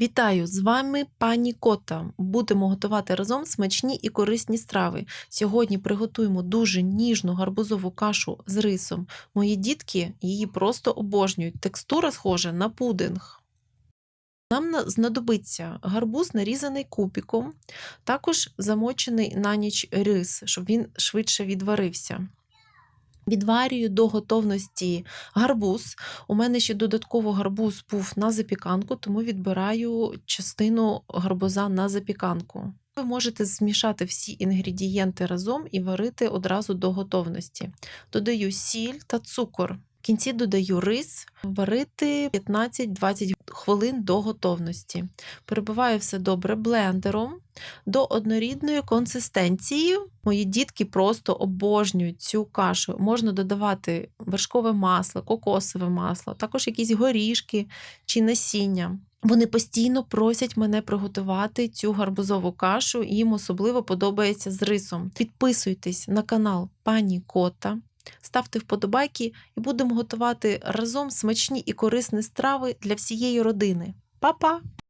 Вітаю! З вами пані Кота. Будемо готувати разом смачні і корисні страви. Сьогодні приготуємо дуже ніжну гарбузову кашу з рисом. Мої дітки її просто обожнюють. Текстура схожа на пудинг. Нам знадобиться гарбуз, нарізаний кубиком, також замочений на ніч рис, щоб він швидше відварився. Відварюю до готовності гарбуз. У мене ще додатково гарбуз був на запіканку, тому відбираю частину гарбуза на запіканку. Ви можете змішати всі інгредієнти разом і варити одразу до готовності. Додаю сіль та цукор. Кінці додаю рис, варити 15-20 хвилин до готовності. Перебиваю все добре блендером до однорідної консистенції. Мої дітки просто обожнюють цю кашу. Можна додавати вершкове масло, кокосове масло, також якісь горішки чи насіння. Вони постійно просять мене приготувати цю гарбузову кашу, їм особливо подобається з рисом. Підписуйтесь на канал Пані Кота, ставте вподобайки і будемо готувати разом смачні і корисні страви для всієї родини. Па-па!